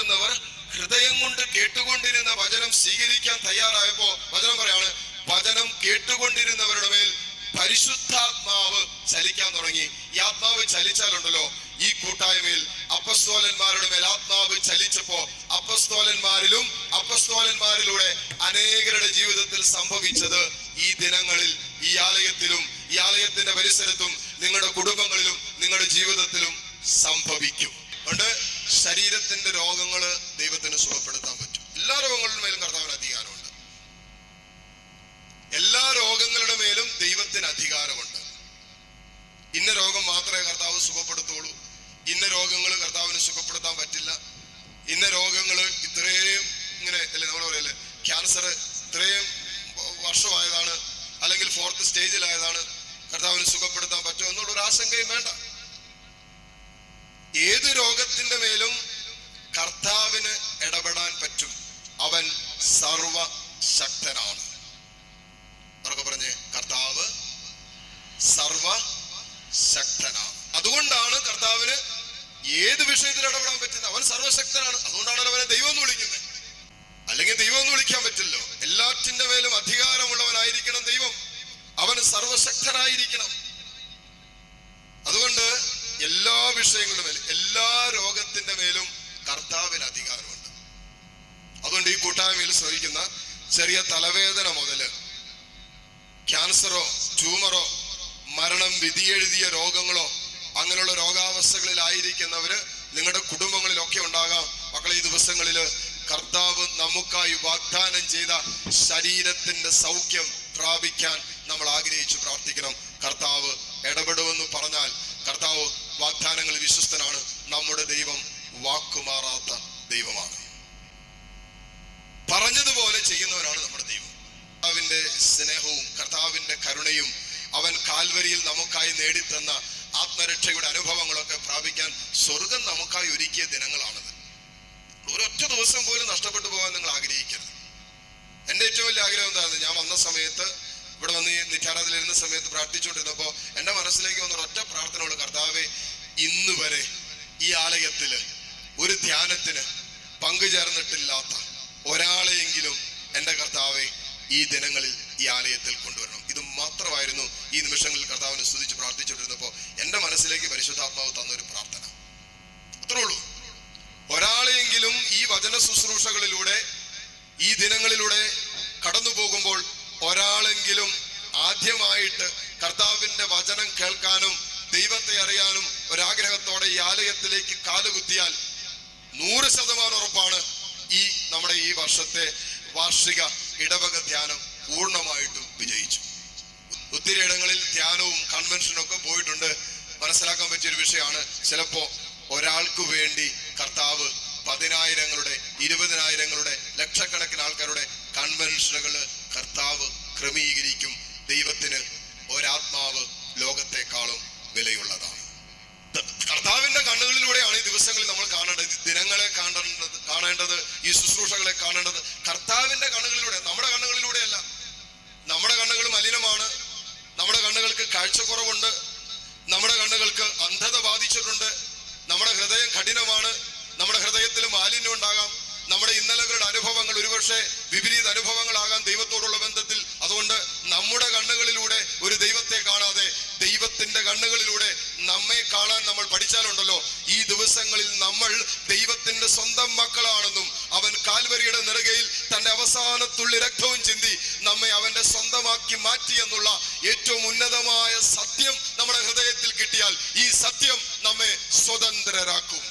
ഹൃദയം കൊണ്ട് കേട്ടുകൊണ്ടിരുന്ന വചനം സ്വീകരിക്കാൻ തയ്യാറായപ്പോ വചനം പറയാണ് വചനം കേട്ടുകൊണ്ടിരുന്നവരുടെ മേൽ പരിശുദ്ധാത്മാവ് ചലിക്കാൻ തുടങ്ങി. ഈ ആത്മാവ് ചലിച്ചാലുണ്ടല്ലോ ഈ കൂട്ടായ്മയിൽ അപ്പസ്തോലന്മാരുടെ മേൽ ആത്മാവ് ചലിച്ചപ്പോ അപ്പസ്തോലന്മാരിലും അപ്പസ്തോലന്മാരിലൂടെ അനേകരുടെ ജീവിതത്തിൽ സംഭവിച്ചത് ഈ ദിനങ്ങളിൽ ഈ ആലയത്തിലും ഈ ആലയത്തിന്റെ പരിസരത്തും നിങ്ങളുടെ കുടുംബങ്ങളിലും നിങ്ങളുടെ ജീവിതത്തിലും സംഭവിക്കും. അതുകൊണ്ട് ശരീരത്തിന്റെ രോഗങ്ങൾ ദൈവത്തിന് സുഖപ്പെടുത്താൻ പറ്റും. എല്ലാ രോഗങ്ങളുടെ മേലും കർത്താവിന് അധികാരമുണ്ട്. എല്ലാ രോഗങ്ങളുടെ മേലും ദൈവത്തിന് അധികാരമുണ്ട്. ഇന്ന രോഗം മാത്രമേ കർത്താവ് സുഖപ്പെടുത്തുള്ളൂ. ഇന്ന രോഗങ്ങൾ കർത്താവിന് സുഖപ്പെടുത്താൻ പറ്റില്ല. ഇന്ന രോഗങ്ങൾ ഇത്രയും ഇങ്ങനെ അല്ലേ നമ്മൾ പറയല്ലേ ക്യാൻസർ ഇത്രയും വർഷമായതാണ്. അല്ലെങ്കിൽ ഫോർത്ത് സ്റ്റേജിലായതാണ്. കർത്താവിന് സുഖപ്പെടുത്താൻ പറ്റുമോ എന്നുള്ള ഒരു ആശങ്കയും വേണ്ട ഏത് രോഗത്തിന്റെ മേലും കർത്താവിന് ഇടപെടാൻ പറ്റും. അവൻ സർവശക്തനാണ്. ഉറക്കെ പറഞ്ഞേ കർത്താവ് സർവശക്തനാണ്. അതുകൊണ്ടാണ് കർത്താവിന് ഏത് വിഷയത്തിൽ ഇടപെടാൻ പറ്റുന്നത്? അവൻ സർവശക്തനാണ്. അതുകൊണ്ടാണ് അവനെ ദൈവം എന്ന് വിളിക്കുന്നത്. അല്ലെങ്കിൽ ദൈവം എന്ന് വിളിക്കാൻ പറ്റില്ലോ എല്ലാറ്റിന്റെ മേലും വിഷയങ്ങളുടെ മേലും എല്ലാ രോഗത്തിന്റെ മേലും കർത്താവിന് അധികാരമുണ്ട്. അതുകൊണ്ട് ഈ കൂട്ടായ്മയിൽ ശ്രമിക്കുന്ന ചെറിയ തലവേദന മുതൽ ക്യാൻസറോ ട്യൂമറോ മരണം വിധിയെഴുതിയ രോഗങ്ങളോ അങ്ങനെയുള്ള രോഗാവസ്ഥകളിലായിരിക്കുന്നവര് നിങ്ങളുടെ കുടുംബങ്ങളിലൊക്കെ ഉണ്ടാകാം. മക്കളെ ഈ ദിവസങ്ങളിൽ കർത്താവ് നമുക്കായി വാഗ്ദാനം ചെയ്ത ശരീരത്തിന്റെ സൗഖ്യം പ്രാപിക്കാൻ നമ്മൾ ആഗ്രഹിച്ചു പ്രാർത്ഥിക്കണം. കർത്താവ് കരുണയും അവൻ കാൽവരിയിൽ നമുക്കായി നേടിത്തന്ന ആത്മരക്ഷയുടെ അനുഭവങ്ങളൊക്കെ പ്രാപിക്കാൻ സ്വർഗം നമുക്കായി ഒരുക്കിയ ദിനങ്ങളാണത്. ഒരൊറ്റ ദിവസം പോലും നഷ്ടപ്പെട്ടു പോകാൻ നിങ്ങൾ ആഗ്രഹിക്കരുത്. എന്റെ ഏറ്റവും വലിയ ആഗ്രഹം എന്തായിരുന്നു ഞാൻ വന്ന സമയത്ത് ഇവിടെ വന്ന് നിറ്റാരാതിലിരുന്ന സമയത്ത് പ്രാർത്ഥിച്ചുകൊണ്ടിരുന്നപ്പോൾ എന്റെ മനസ്സിലേക്ക് വന്ന ഒരൊറ്റ പ്രാർത്ഥനയുള്ള കർത്താവെ ഇന്ന് വരെ ഈ ആലയത്തിൽ ഒരു ധ്യാനത്തിന് പങ്കുചേർന്നിട്ടില്ലാത്ത ഒരാളെയെങ്കിലും എന്റെ കർത്താവെ ഈ ദിനങ്ങളിൽ ഈ ആലയത്തിൽ കൊണ്ടുവരണം. ഇത് മാത്രമായിരുന്നു ഈ നിമിഷങ്ങളിൽ കർത്താവിനെ സ്തുതിച്ച് പ്രാർത്ഥിച്ചുകൊണ്ടിരുന്നപ്പോ എന്റെ മനസ്സിലേക്ക് പരിശുദ്ധാത്മാവ് തന്ന ഒരു പ്രാർത്ഥന. അത്രേ ഉള്ളൂ. ഒരാളെയെങ്കിലും ഈ വചന ശുശ്രൂഷകളിലൂടെ ഈ ദിനങ്ങളിലൂടെ കടന്നു പോകുമ്പോൾ ഒരാളെങ്കിലും ആദ്യമായിട്ട് കർത്താവിന്റെ വചനം കേൾക്കാനും ദൈവത്തെ അറിയാനും ഒരാഗ്രഹത്തോടെ ഈ ആലയത്തിലേക്ക് കാലുകുത്തിയാൽ നൂറ് ശതമാനം ഉറപ്പാണ് ഈ നമ്മുടെ ഈ വർഷത്തെ വാർഷിക ഇടവക ധ്യാനം. പൂർണമായിട്ടും വിജയിച്ചു. ഒത്തിരി ഇടങ്ങളിൽ ധ്യാനവും കൺവെൻഷനും ഒക്കെ പോയിട്ടുണ്ട്. മനസ്സിലാക്കാൻ പറ്റിയൊരു വിഷയമാണ്. ചിലപ്പോ ഒരാൾക്ക് വേണ്ടി കർത്താവ് പതിനായിരങ്ങളുടെ ഇരുപതിനായിരങ്ങളുടെ ലക്ഷക്കണക്കിന് ആൾക്കാരുടെ കൺവെൻഷനുകൾ കർത്താവ് ക്രമീകരിക്കും. ദൈവത്തിന് ഒരാത്മാവ് ലോകത്തെക്കാളും വിലയുള്ളതാണ്. കർത്താവിന്റെ കണ്ണുകളിലൂടെയാണ് ഈ ദിവസങ്ങളിൽ നമ്മൾ കാണേണ്ടത്. ദിനങ്ങളെ കാണേണ്ടത് കാണേണ്ടത് ഈ ശുശ്രൂഷകളെ കാണേണ്ടത്. ഒരുപക്ഷെ വിപരീത അനുഭവങ്ങളാകാം ദൈവത്തോടുള്ള ബന്ധത്തിൽ അതുകൊണ്ട് നമ്മുടെ കണ്ണുകളിലൂടെ ഒരു ദൈവത്തെ കാണാതെ ദൈവത്തിന്റെ കണ്ണുകളിലൂടെ നമ്മെ കാണാൻ നമ്മൾ പഠിച്ചാലുണ്ടല്ലോ. ഈ ദിവസങ്ങളിൽ നമ്മൾ ദൈവത്തിന്റെ സ്വന്തം മക്കളാണെന്നും അവൻ കാൽവരിയുടെ നിറകയിൽ തന്റെ അവസാനത്തുള്ളി രക്തവും ചിന്തി നമ്മെ അവന്റെ സ്വന്തമാക്കി മാറ്റി എന്നുള്ള ഏറ്റവും ഉന്നതമായ സത്യം നമ്മുടെ ഹൃദയത്തിൽ കിട്ടിയാൽ ഈ സത്യം നമ്മെ സ്വതന്ത്രരാക്കും.